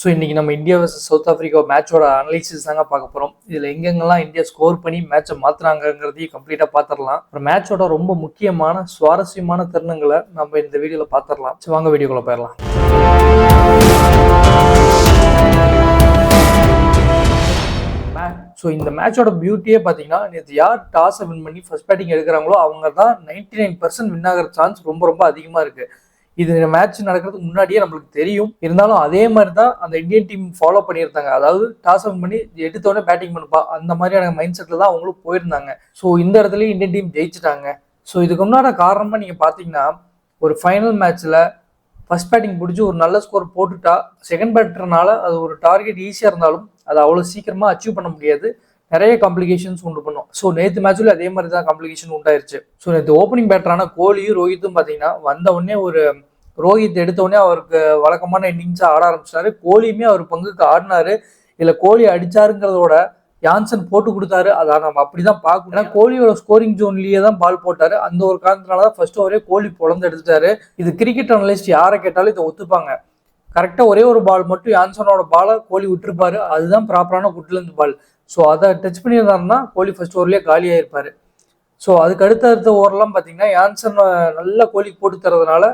So இன்றைக்கி நம்ம India versus South Africa மேட்சோட அனலிசிஸ் தாங்க பார்க்க போகிறோம் இதில் எங்கெங்கெல்லாம் இந்தியா ஸ்கோர் பண்ணி மேட்சை மாற்றுறாங்கங்கிறதையும் கம்ப்ளீட்டாக பார்த்துடலாம். அப்புறம் மேட்சோட ரொம்ப முக்கியமான சுவாரஸ்யமான தருணங்களை நம்ம இந்த வீடியோவில் பார்த்துடலாம். ஸோ வாங்க வீடியோக்குள்ளே போயிடலாம். ஸோ இந்த மேட்சோட பியூட்டியே பார்த்தீங்கன்னா நேற்று யார் டாஸை வின் பண்ணி ஃபர்ஸ்ட் பேட்டிங் எடுக்கிறாங்களோ அவங்க தான் நைன்டி நைன் பர்சன்ட் வின் ஆகிற சான்ஸ் ரொம்ப ரொம்ப அதிகமாக இருக்குது இது மேட்ச் நடக்கிறதுக்கு முன்னாடியே நம்மளுக்கு தெரியும். இருந்தாலும் அதே மாதிரி தான் அந்த இந்தியன் டீம் ஃபாலோ பண்ணியிருந்தாங்க. அதாவது டாஸ் வின் பண்ணி எடுத்தோடனே பேட்டிங் பண்ணுப்பா. அந்த மாதிரியான மைண்ட் செட்டில் தான் அவங்களும் போயிருந்தாங்க. ஸோ இந்த இடத்துலயும் இந்தியன் டீம் ஜெயிச்சிட்டாங்க. ஸோ இதுக்கு முன்னாடி காரணமாக நீங்கள் பார்த்தீங்கன்னா ஒரு ஃபைனல் மேட்ச்சில் ஃபர்ஸ்ட் பேட்டிங் பிடிச்சி ஒரு நல்ல ஸ்கோர் போட்டுட்டா செகண்ட் பேட்டர்னால அது ஒரு டார்கெட் ஈஸியாக இருந்தாலும் அது அவ்வளோ சீக்கிரமாக அச்சீவ் பண்ண முடியாது. நிறைய காம்ப்ளிகேஷன்ஸ் உண்டு பண்ணும். ஸோ நேற்று மேட்ச்சில் அதே மாதிரி தான் காம்ப்ளிகேஷன் உண்டாயிருச்சு ஸோ நேற்று ஓப்பனிங் பேட்டரான கோலியும் ரோஹித்தும் பார்த்தீங்கன்னா வந்த உடனே ஒரு ரோஹித் எடுத்தோடனே அவருக்கு வழக்கமான இன்னிங்ஸாக ஆட ஆரம்பிச்சிட்டாரு கோலியுமே அவர் பங்குக்கு ஆடினாரு. இல்லை கோலி அடிச்சாருங்கிறதோட யான்சன் போட்டு கொடுத்தாரு. அதை நம்ம அப்படி தான் பார்க்கணும். ஏன்னா கோலியோட ஸ்கோரிங் ஜோன்லேயே தான் பால் போட்டார். அந்த ஒரு காரணத்தினால தான் ஃபர்ஸ்ட் ஓவரே கோலி பொழந்து எடுத்துட்டாரு. இது கிரிக்கெட் அனலிஸ்ட் யாரை கேட்டாலும் இதை ஒத்துப்பாங்க. கரெக்டாக ஒரே ஒரு பால் மட்டும் யான்சனோட பாலை கோலி விட்டுருப்பாரு. அதுதான் ப்ராப்பரான குட்லேருந்து பால் ஸோ அதை டச் பண்ணியிருந்தாருன்னா கோலி ஃபர்ஸ்ட் ஓவர்லேயே காலியாயிருப்பாரு ஸோ அதுக்கு அடுத்த அடுத்த ஓவர்லாம் பார்த்தீங்கன்னா யான்சன் நல்ல நல்லா கோலிக்கு போட்டு தரதுனால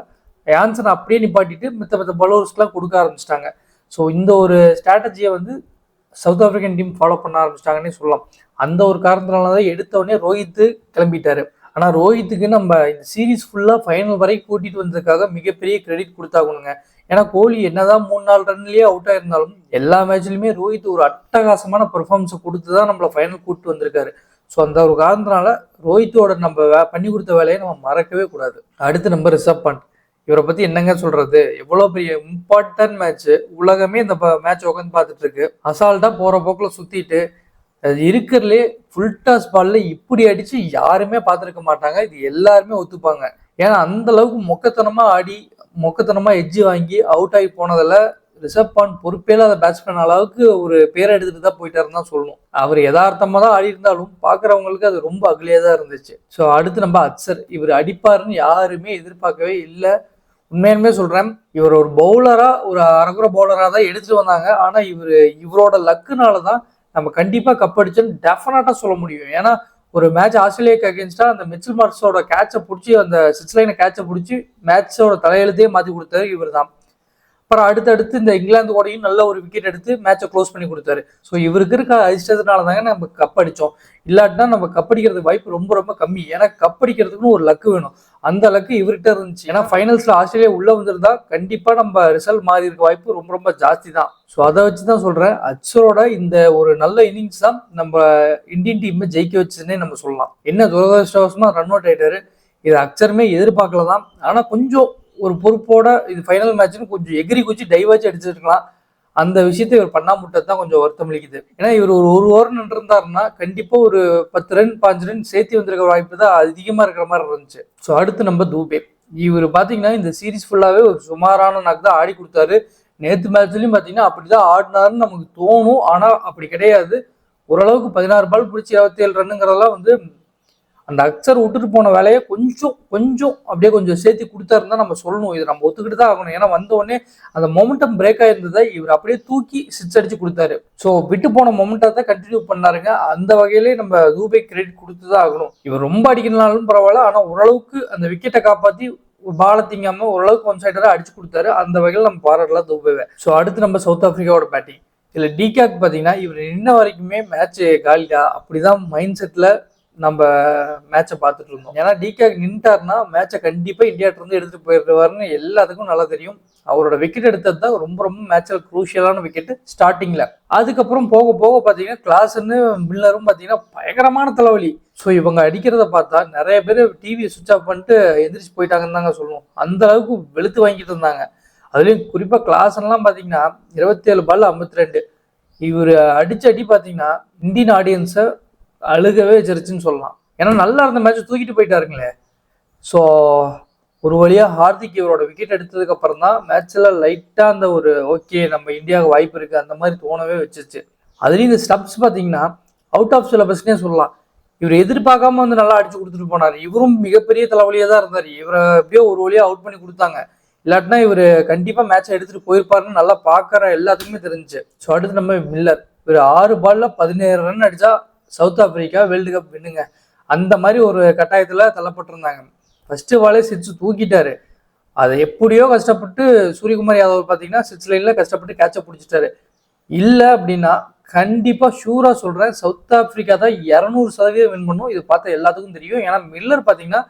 ஆன்சர் அப்படியே நிப்பாட்டிட்டு மித்த மித்த பலோர்ஸ்க்கெலாம் கொடுக்க ஆரம்பிச்சிட்டாங்க. ஸோ இந்த ஒரு ஸ்ட்ராட்டஜியை வந்து சவுத் ஆஃப்ரிக்கன் டீம் ஃபாலோ பண்ண ஆரம்பிச்சிட்டாங்கன்னே சொல்லலாம். அந்த ஒரு காரணத்தினால தான் எடுத்தவொடனே ரோஹித்து கிளம்பிட்டாரு. ஆனால் ரோஹித்துக்கு நம்ம இந்த சீரீஸ் ஃபுல்லாக ஃபைனல் வரைக்கும் கூட்டிகிட்டு வந்ததுக்காக மிகப்பெரிய கிரெடிட் கொடுத்தாகணுங்க. ஏன்னா கோலி என்னதான் மூணு நாலு ரன்லேயே அவுட் ஆயிருந்தாலும் எல்லா மேட்ச்லையுமே ரோஹித் ஒரு அட்டகாசமான பெர்ஃபார்மன்ஸை கொடுத்து தான் நம்மள ஃபைனல் கூப்பிட்டு வந்திருக்காரு. ஸோ அந்த ஒரு காரணத்தினால ரோஹித்தோட நம்ம பண்ணி கொடுத்த வேலையை நம்ம மறக்கவே கூடாது. அடுத்து நம்ம ரிசப் பண்ட் இவரை பத்தி என்னங்க சொல்றது? எவ்வளவு பெரிய இம்பார்ட்டன்ட் மேட்ச் உலகமே இந்த மேட்ச் உட்காந்து பார்த்துட்டு இருக்கு. அசால்ட்டா போற போக்குல சுத்திட்டு அது இருக்கிறதுலே ஃபுல் டாஸ் பால்ல இப்படி அடிச்சு யாருமே பார்த்துருக்க மாட்டாங்க. இது எல்லாருமே ஒத்துப்பாங்க. ஏன்னா அந்த அளவுக்கு மொக்கத்தனமா ஆடி மொக்கத்தனமா எஜ்ஜி வாங்கி அவுட் ஆகி போனதுல ரிஷப் பாண்ட் பொறுப்பே இல்லாத பேட்ஸ்மேன் அளவுக்கு ஒரு பேர் எடுத்துட்டு தான் போயிட்டாருன்னு தான் சொல்லணும். அவர் யதார்த்தமாக தான் ஆடி இருந்தாலும் பார்க்குறவங்களுக்கு அது ரொம்ப அகலியாக தான் இருந்துச்சு. ஸோ அடுத்து நம்ம அக்சர். இவர் அடிப்பாருன்னு யாருமே எதிர்பார்க்கவே இல்லை. உண்மையுமே சொல்கிறேன் இவர் ஒரு பவுலராக ஒரு அரகுற பவுலராக தான் எடுத்துட்டு வந்தாங்க. ஆனால் இவர் இவரோட லக்குனால தான் நம்ம கண்டிப்பாக கப் அடிச்சோன்னு டெஃபினட்டா சொல்ல முடியும். ஏன்னா ஒரு மேட்ச் ஆஸ்திரேலியாவுக்கு அகேன்ஸ்டாக அந்த மிச்சில் மார்க்ஸோட கேட்சை பிடிச்சி அந்த சிக்ஸ் லைனை கேட்சை பிடிச்சி மேட்சோட தலையெழுத்தையே மாற்றி கொடுத்தாரு இவர் தான் அப்புறம் அடுத்தடுத்து இந்த இங்கிலாந்து கூடையும் நல்ல ஒரு விக்கெட் எடுத்து மேட்சை க்ளோஸ் பண்ணி கொடுத்தாரு. ஸோ இவருக்கு இருக்க அதிர்ஷ்டத்தினால தாங்க நம்ம கப் அடித்தோம் இல்லாட்டினா நம்ம கப் அடிக்கிறதுக்கு வாய்ப்பு ரொம்ப ரொம்ப கம்மி. ஏன்னா கப் அடிக்கிறதுக்குன்னு ஒரு லக்கு வேணும். அந்த அளவுக்கு இவர்கிட்ட இருந்துச்சு. ஏன்னா ஃபைனல்ஸ்ல ஆஸ்திரேலியா உள்ள வந்திருந்தா கண்டிப்பா நம்ம ரிசல்ட் மாறி இருக்க வாய்ப்பு ரொம்ப ரொம்ப ஜாஸ்தி தான். ஸோ அதை வச்சு தான் சொல்றேன். அச்சரோட இந்த ஒரு நல்ல இன்னிங்ஸ் தான் நம்ம இந்தியன் டீமை ஜெயிக்க வச்சுன்னே நம்ம சொல்லலாம். என்ன துரதிருஷ்டவசமா ரன் அவுட் ஆயிட்டாரு இது அக்சருமே எதிர்பார்க்கல தான். ஆனா கொஞ்சம் ஒரு பொறுப்போட இது ஃபைனல் மேட்ச்னு கொஞ்சம் எகிரி குச்சி டைவர்ஜ் அடிச்சிருக்கலாம். அந்த விஷயத்தை இவர் பண்ணாமட்டது தான் கொஞ்சம் வருத்தம் அளிக்குது. ஏன்னா இவர் ஒரு ஒரு ஓவர் நின்றுருந்தாருன்னா கண்டிப்பாக ஒரு பத்து ரன் பாஞ்சு ரன் சேர்த்து வந்திருக்க வாய்ப்பு தான் அதிகமாக இருக்கிற மாதிரி இருந்துச்சு. ஸோ அடுத்து நம்ம தூபே. இவர் பார்த்தீங்கன்னா இந்த சீரிஸ் ஃபுல்லாகவே ஒரு சுமாரான நாக்கு தான் ஆடி கொடுத்தாரு. நேற்று மேட்ச்லயும் பார்த்தீங்கன்னா அப்படிதான் ஆடினாருன்னு நமக்கு தோணும். ஆனால் அப்படி கிடையாது. ஓரளவுக்கு பதினாறு பால் பிடிச்சி இருபத்தி ஏழு ரன்னுங்கிறதெல்லாம் வந்து அந்த அக்சர் விட்டுட்டு போன வேலையை கொஞ்சம் கொஞ்சம் அப்படியே கொஞ்சம் சேர்த்து கொடுத்தாருந்தா நம்ம சொல்லணும். இது நம்ம ஒத்துக்கிட்டு தான் ஆகணும். ஏன்னா வந்த உடனே அந்த மொமெண்டம் பிரேக் ஆயிருந்ததை இவர் அப்படியே தூக்கி சிக்ஸ் அடிச்சு கொடுத்தாரு. ஸோ விட்டு போன மொமெண்டத்தை கண்டினியூ பண்ணாருங்க. அந்த வகையிலே நம்ம தூபை கிரெடிட் கொடுத்து தான் ஆகணும். இவர் ரொம்ப அடிக்கலனாலும் பரவாயில்ல. ஆனால் ஓரளவுக்கு அந்த விக்கெட்டை காப்பாற்றி பால திங்காம ஓரளவுக்கு ஒன் சைடராக அடிச்சு கொடுத்தாரு. அந்த வகையில் நம்ம பாராட்டலாம் தூபேவை ஸோ அடுத்து நம்ம சவுத் ஆஃப்ரிக்காவோட பேட்டிங் இதில் டிகாக் பார்த்தீங்கன்னா இவர் இன்ன வரைக்குமே மேட்ச் காலிடா. அப்படிதான் மைண்ட் செட்டில் நம்ம மேட்சை பார்த்துட்டு இருந்தோம். ஏன்னா டிகே நின்ட்டார்னா மேட்சை கண்டிப்பாக இந்தியாட்ட எடுத்துகிட்டு போயிடுவாருன்னு எல்லாத்துக்கும் நல்லா தெரியும். அவரோட விக்கெட் எடுத்தது தான் ரொம்ப ரொம்ப மேட்சில் குரூஷியலான விக்கெட் ஸ்டார்டிங்கில் அதுக்கப்புறம் போக போக பார்த்தீங்கன்னா கிளாஸ்ன்னு மில்லரும் பார்த்தீங்கன்னா பயங்கரமான தலைவலி. ஸோ இவங்க அடிக்கிறத பார்த்தா நிறைய பேர் டிவியை சுவிச் ஆஃப் பண்ணிட்டு எந்திரிச்சு போயிட்டாங்கன்னு தாங்க சொல்லணும். அந்த அளவுக்கு வெளுத்து வாங்கிட்டு இருந்தாங்க. அதுலேயும் குறிப்பாக கிளாஸ்லாம் பார்த்தீங்கன்னா இருபத்தேழு பால் ஐம்பத்தி ரெண்டு. இவர் அடிச்ச அடி பார்த்தீங்கன்னா இந்தியன் ஆடியன்ஸை அழுகவே வச்சிருச்சுன்னு சொல்லலாம். ஏன்னா நல்லா இருந்த மேட்ச் தூக்கிட்டு போயிட்டாருங்களே. ஸோ ஒரு வழியாக ஹார்திக் இவரோட விக்கெட் எடுத்ததுக்கு அப்புறம் தான் மேட்ச்ல லைட்டாக அந்த ஒரு ஓகே நம்ம இந்தியாவுக்கு வாய்ப்பு இருக்குது அந்த மாதிரி தோணவே வச்சிருச்சு. அதுலேயும் இந்த ஸ்டப்ஸ் பார்த்தீங்கன்னா அவுட் ஆஃப் சிலபஸ்னே சொல்லலாம். இவர் எதிர்பார்க்காம வந்து நல்லா அடிச்சு கொடுத்துட்டு போனார். இவரும் மிகப்பெரிய தலைவலியாக தான் இருந்தார். இவரை எப்படியோ ஒரு வழியாக அவுட் பண்ணி கொடுத்தாங்க. இல்லாட்டினா இவர் கண்டிப்பாக மேட்சை எடுத்துகிட்டு போயிருப்பாருன்னு நல்லா பார்க்குற எல்லாத்துக்குமே தெரிஞ்சுச்சு. ஸோ அடுத்து நம்ம மில்லர் இவர் ஆறு பால்ல பதினேழு ரன் அடித்தா சவுத் ஆப்பிரிக்கா வேர்ல்டு கப் வின்னுங்க. அந்த மாதிரி ஒரு கட்டாயத்தில் தள்ளப்பட்டிருந்தாங்க. ஃபஸ்ட்டு பாலே சிக்ஸ் தூக்கிட்டாரு. அதை எப்படியோ கஷ்டப்பட்டு சூரியகுமார் யாதவ் பார்த்தீங்கன்னா சிக்ஸ் லைனில் கஷ்டப்பட்டு கேட்சை பிடிச்சிட்டாரு. இல்லை அப்படின்னா கண்டிப்பாக ஷூராக சொல்கிறேன் சவுத் ஆப்பிரிக்கா தான் இரநூறு சதவீதம் வின் பண்ணும். இது பார்த்தா எல்லாத்துக்கும் தெரியும். ஏன்னா மில்லர் பார்த்தீங்கன்னா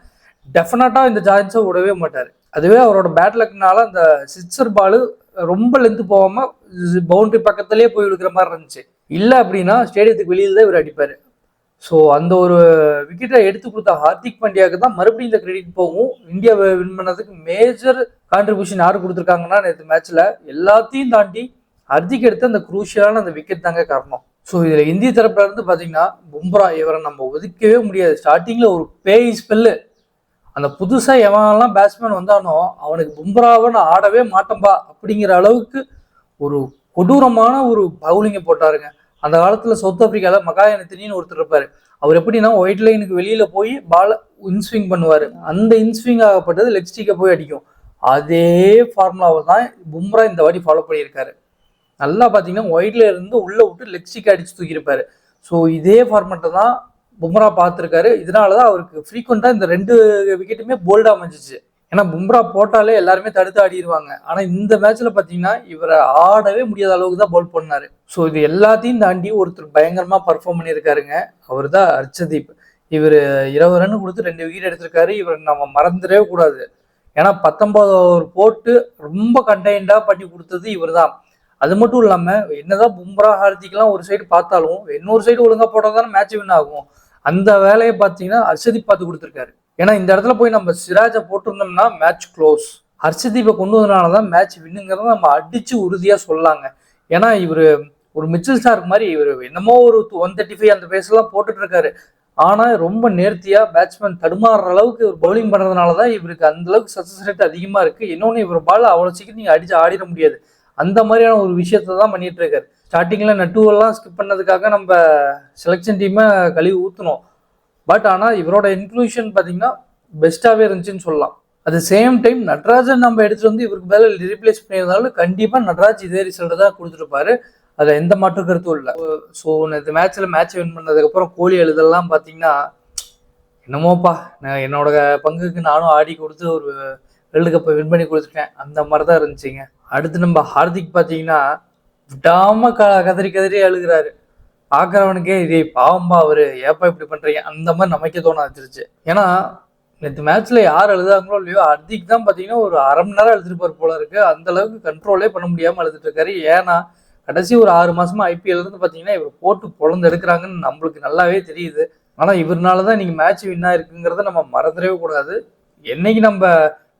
டெஃபினட்டாக இந்த சான்ஸை விடவே மாட்டார். அதுவே அவரோட பேட் லக்னால அந்த சிக்ஸர் பாலு ரொம்ப லென்த்து போகாமல் பவுண்ட்ரி பக்கத்துலேயே போய் விடுக்கிற மாதிரி இருந்துச்சு. இல்லை அப்படின்னா ஸ்டேடியத்துக்கு வெளியில் தான் இவர் அடிப்பார். ஸோ அந்த ஒரு விக்கெட்டை எடுத்து கொடுத்த ஹார்திக் பாண்டியாவுக்கு தான் மறுபடியும் இந்த கிரெடிட் போகும். இந்தியாவை வின் பண்ணதுக்கு மேஜர் கான்ட்ரிபியூஷன் யார் கொடுத்துருக்காங்கன்னா நேற்று மேட்ச்சில் எல்லாத்தையும் தாண்டி ஹர்திக் எடுத்த அந்த குரூஷியலான அந்த விக்கெட் தாங்க காரணம். ஸோ இதில் இந்திய தரப்புல இருந்து பார்த்தீங்கன்னா பும்ரா இவரை நம்ம ஒதுக்கவே முடியாது. ஸ்டார்டிங்கில் ஒரு பேய் ஸ்பெல்லு அந்த புதுசாக எவனெல்லாம் பேட்ஸ்மேன் வந்தானோ அவனுக்கு பும்ராவை நான் ஆடவே மாட்டேன்பா அப்படிங்கிற அளவுக்கு ஒரு கொடூரமான ஒரு பவுலிங்கை போட்டாருங்க. அந்த காலத்தில் சவுத் ஆப்பிரிக்காவில் மகாயனத்தினின்னு ஒருத்தர் இருப்பார். அவர் எப்படின்னா ஒயிட் லைனுக்கு வெளியில் போய் பாலை இன்ஸ்விங் பண்ணுவார். அந்த இன்ஸ்விங் ஆகப்பட்டது லெக் ஸ்டிக்கை போய் அடிக்கும். அதே ஃபார்முலாவை தான் பும்ரா இந்த வாட்டி ஃபாலோ பண்ணியிருக்காரு. நல்லா பார்த்தீங்கன்னா ஒயிட்ல இருந்து உள்ளே விட்டு லெக் ஸ்டிக் அடித்து தூக்கியிருப்பாரு. ஸோ இதே ஃபார்மெட்டை தான் பும்ரா பார்த்துருக்காரு இதனால தான் அவருக்கு ஃப்ரீக்வெண்ட்டாக இந்த ரெண்டு விக்கெட்டுமே போல்டாக அமைஞ்சிச்சு. ஏன்னா பும்ரா போட்டாலே எல்லாருமே தடுத்து ஆடிடுவாங்க ஆனால் இந்த மேட்ச்சில் பார்த்தீங்கன்னா இவரை ஆடவே முடியாத அளவுக்கு தான் பவுல் பண்ணார். ஸோ இது எல்லாத்தையும் தாண்டி ஒருத்தர் பயங்கரமாக பர்ஃபார்ம் பண்ணியிருக்காருங்க. அவர் தான் அர்ச்சதீப். இவர் இருபது ரன் கொடுத்து ரெண்டு விக்கெட் எடுத்திருக்காரு. இவர் நம்ம மறந்துடவே கூடாது. ஏன்னா பத்தொன்பது ஓவர் போட்டு ரொம்ப கண்டெய்ண்டாக பண்ணி கொடுத்தது இவர் தான் அது மட்டும் இல்லாமல் என்னதான் பும்ரா ஹார்திக்லாம் ஒரு சைடு பார்த்தாலும் இன்னொரு சைடு ஒழுங்காக போட்டால் தானே மேட்ச் வின் ஆகும். அந்த வேலையை பார்த்தீங்கன்னா ஹர்ஷதீப் பார்த்து கொடுத்துருக்காரு. ஏன்னா இந்த இடத்துல போய் நம்ம சிராஜை போட்டிருந்தோம்னா மேட்ச் க்ளோஸ் ஹர்ஷதீப்பை கொண்டு வந்தனால தான் மேட்ச் வின்னுங்கிறத நம்ம அடித்து உறுதியாக சொல்லாங்க. ஏன்னா இவர் ஒரு மிச்சல் ஸ்டார்க் மாதிரி இவர் என்னமோ ஒரு ஒன் தேர்ட்டி ஃபைவ் அந்த பேஸ்லாம் போட்டுட்டு இருக்காரு ஆனால் ரொம்ப நேர்த்தியாக பேட்ஸ்மேன் தடுமாறுற அளவுக்கு இவர் பவுலிங் பண்ணுறதுனால தான் இவருக்கு அந்த அளவுக்கு சக்ஸஸ் ரேட் அதிகமாக இருக்குது இன்னொன்று இவர் பால் அவ்வளோ சீக்கிரம் நீங்கள் அடித்து ஆடிட முடியாது. அந்த மாதிரியான ஒரு விஷயத்த தான் பண்ணிட்டு இருக்காரு ஸ்டார்டிங்கில் நட்டுவெல்லாம் ஸ்கிப் பண்ணதுக்காக நம்ம செலெக்ஷன் டீமை கழுவி ஊற்றணும் பட் ஆனால் இவரோட இன்க்ளூஷன் பார்த்தீங்கன்னா பெஸ்ட்டாகவே இருந்துச்சுன்னு சொல்லலாம். அட் சேம் டைம் நட்ராஜன் நம்ம எடுத்துகிட்டு வந்து இவருக்கு மேலே ரீப்ளேஸ் பண்ணியிருந்தாலும் கண்டிப்பாக நட்ராஜ் இதே ரிசல்ட் தான் கொடுத்துருப்பாரு. அதில் எந்த மாற்று கருத்தும் இல்லை. ஸோ இந்த மேட்ச்சில் மேட்ச் வின் பண்ணதுக்கப்புறம் கோலி எழுதெல்லாம் பார்த்தீங்கன்னா என்னமோப்பா நான் என்னோட பங்குக்கு நானும் ஆடி கொடுத்து ஒரு வேர்ல்டு கப்பை வின் பண்ணி கொடுத்துருக்கேன் அந்த மாதிரி தான் இருந்துச்சுங்க. அடுத்து நம்ம ஹார்திக் பார்த்தீங்கன்னா விடாம க கதறி கதறி அழுகிறாரு. பார்க்குறவனுக்கே இதே பாவம்பா அவரு. ஏப்பா இப்படி பண்ணுறீங்க அந்த மாதிரி நமக்கே தோண வச்சிருச்சு ஏன்னா நேற்று மேட்ச்ல யார் எழுதாங்களோ இல்லையோ ஹர்திக் தான் பார்த்தீங்கன்னா ஒரு அரை மணி நேரம் எழுதிருப்பார் போல இருக்கு. அந்த அளவுக்கு கண்ட்ரோலே பண்ண முடியாமல் எழுதிட்டு இருக்காரு. ஏன்னா கடைசி ஒரு ஆறு மாசமா ஐபிஎல் இருந்து பார்த்தீங்கன்னா இவர் போட்டு பொழந்து எடுக்கிறாங்கன்னு நம்மளுக்கு நல்லாவே தெரியுது. ஆனால் இவர்னால தான் இன்னைக்கு மேட்ச் வின் இருக்குங்கிறத நம்ம மறந்துடவே கூடாது. என்னைக்கு நம்ம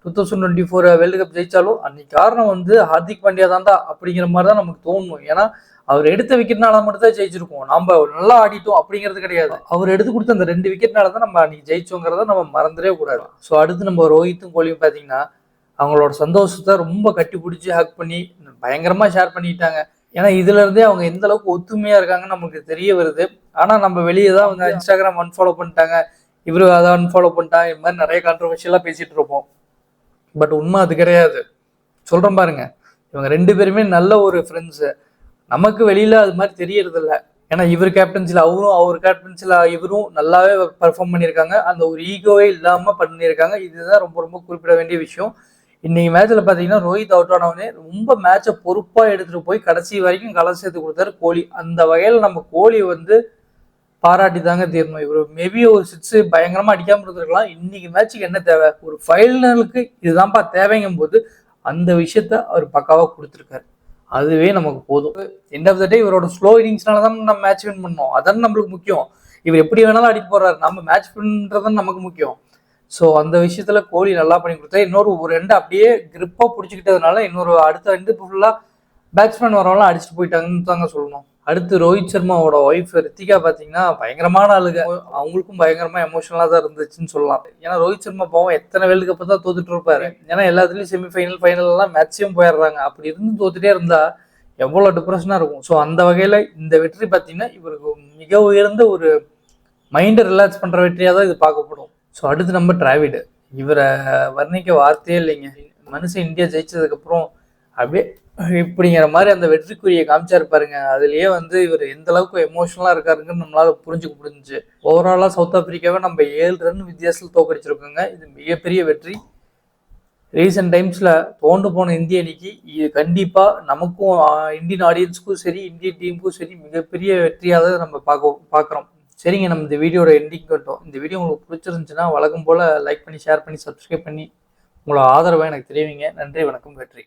two thousand twenty four world cup ஜெயிச்சாலும் அன்னைக்கு காரணம் வந்து ஹார்திக் பாண்டியா தான்டா அப்படிங்கிற மாதிரி தான் நமக்கு தோணும். ஏன்னா அவர் எடுத்த விக்கெட்னால மட்டும் தான் ஜெயிச்சிருக்கோம். நம்ம நல்லா ஆடிட்டோம் அப்படிங்கிறது கிடையாது. அவர் எடுத்து கொடுத்த அந்த ரெண்டு விக்கெட்னால தான் நம்ம அன்னைக்கு ஜெயிச்சோங்கிறத நம்ம மறந்துடவே கூடாது. ஸோ அடுத்து நம்ம ரோஹித்தும் கோலியும் பார்த்தீங்கன்னா அவங்களோட சந்தோஷத்தை ரொம்ப கட்டி பிடிச்சி ஹக் பண்ணி பயங்கரமாக ஷேர் பண்ணிட்டாங்க. ஏன்னா இதுல இருந்தே அவங்க எந்த அளவுக்கு ஒத்துமையா இருக்காங்கன்னு நமக்கு தெரிய வருது. ஆனா நம்ம வெளியே தான் வந்து இன்ஸ்டாகிராம் அன்ஃபாலோ பண்ணிட்டாங்க. இவரு அதை அன்ஃபாலோ பண்ணிட்டாங்க இது மாதிரி நிறைய கான்ட்ரவர்ஷியலாக பேசிட்டு இருப்போம். பட் உண்மை அது கிடையாது. சொல்கிறேன் பாருங்க. இவங்க ரெண்டு பேருமே நல்ல ஒரு ஃப்ரெண்ட்ஸு நமக்கு வெளியில் அது மாதிரி தெரியறது இல்ல ஏன்னா இவர் கேப்டன்சியில் அவரும் அவர் கேப்டன்சியில் இவரும் நல்லாவே பர்ஃபார்ம் பண்ணியிருக்காங்க. அந்த ஒரு ஈகோவே இல்லாமல் பண்ணியிருக்காங்க. இதுதான் ரொம்ப ரொம்ப குறிப்பிட வேண்டிய விஷயம். இன்னைக்கு மேட்ச்சில் பார்த்தீங்கன்னா ரோஹித் அவுட் ஆனவனே ரொம்ப மேட்சை பொறுப்பாக எடுத்துகிட்டு போய் கடைசி வரைக்கும் கலர் சேர்த்து கொடுத்தாரு கோலி. அந்த வகையில் நம்ம கோலி வந்து பாராட்டி தாங்க தீரணும். இவர் மேபி ஒரு சிக்ஸ் பயங்கரமா அடிக்காம இருந்திருக்கலாம். இன்னைக்கு மேட்ச்சுக்கு என்ன தேவை? ஒரு ஃபைனலுக்கு இதுதான்ப்பா தேவைங்கும் போது அந்த விஷயத்த அவர் பக்காவா கொடுத்துருக்காரு. அதுவே நமக்கு போதும். எண்ட் ஆஃப் த டே இவரோட ஸ்லோ இன்னிங்ஸ்னால தான் நம்ம மேட்ச் வின் பண்ணோம். அதான் நம்மளுக்கு முக்கியம். இவர் எப்படி வேணாலும் அடிக்க போறாரு. நம்ம மேட்ச் வின்றது நமக்கு முக்கியம். ஸோ அந்த விஷயத்துல கோலி நல்லா பண்ணி கொடுத்தா இன்னொரு ஒரு ரெண்டு அப்படியே கிரிப்பா பிடிச்சிக்கிட்டதுனால இன்னொரு அடுத்த ரெண்டு ஃபுல்லா பேட்ஸ்மேன் வரவங்களாம் அடிச்சுட்டு போயிட்டாங்கன்னு தாங்க சொல்லணும். அடுத்து ரோஹித் சர்மாவோட ஒய்ஃப் ரித்திகா பார்த்தீங்கன்னா பயங்கரமான ஆளுங்க. அவங்களுக்கும் பயங்கரமா எமோஷனலாக தான் இருந்துச்சுன்னு சொல்லலாம். ஏன்னா ரோஹித் சர்மா பாவம் எத்தனை வேர்ல்டு கப்பு தான் தோத்துட்டு இருப்பாரு. ஏன்னா எல்லாத்துலேயும் செமிஃபைனல் ஃபைனல் எல்லாம் மேட்சையும் போயிடுறாங்க. அப்படி இருந்து தோத்துட்டே இருந்தா எவ்வளோ டிப்ரெஷனாக இருக்கும். ஸோ அந்த வகையில் இந்த வெற்றி பார்த்தீங்கன்னா இவருக்கு மிக உயர்ந்த ஒரு மைண்டை ரிலாக்ஸ் பண்ணுற வெற்றியாக தான் இது பார்க்கப்படும். ஸோ அடுத்து நம்ம டிராவிடு இவரை வர்ணிக்க வார்த்தையே இல்லைங்க. மனுஷன் இந்தியா ஜெயிச்சதுக்கப்புறம் அப்படியே இப்படிங்கிற மாதிரி அந்த வெற்றிக்குரிய காமிச்சாரு பாருங்க. அதுலயே வந்து இவர் எந்த அளவுக்கு எமோஷனலா இருக்காருங்கன்னு நம்மளால புரிஞ்சுக்க முடிஞ்சு ஓவராலா சவுத் ஆப்பிரிக்காவை நம்ம ஏழு ரன் வித்தியாசத்தில் தோக்கடிச்சிருக்கோங்க. இது மிகப்பெரிய வெற்றி. ரீசெண்ட் டைம்ஸில் தோண்டு போன இந்திய அணிக்கு இது கண்டிப்பாக நமக்கும் இந்தியன் ஆடியன்ஸுக்கும் சரி இந்தியன் டீமுக்கும் சரி மிகப்பெரிய வெற்றியாக நம்ம பார்க்க பார்க்குறோம். சரிங்க நம்ம இந்த வீடியோட எண்டிங் கட்டோம் இந்த வீடியோ உங்களுக்கு பிடிச்சிருந்துச்சுன்னா வழக்கம் போல் லைக் பண்ணி ஷேர் பண்ணி சப்ஸ்கிரைப் பண்ணி உங்களோட ஆதரவை எனக்கு தெரிவிங்க. நன்றி வணக்கம் வெற்றி.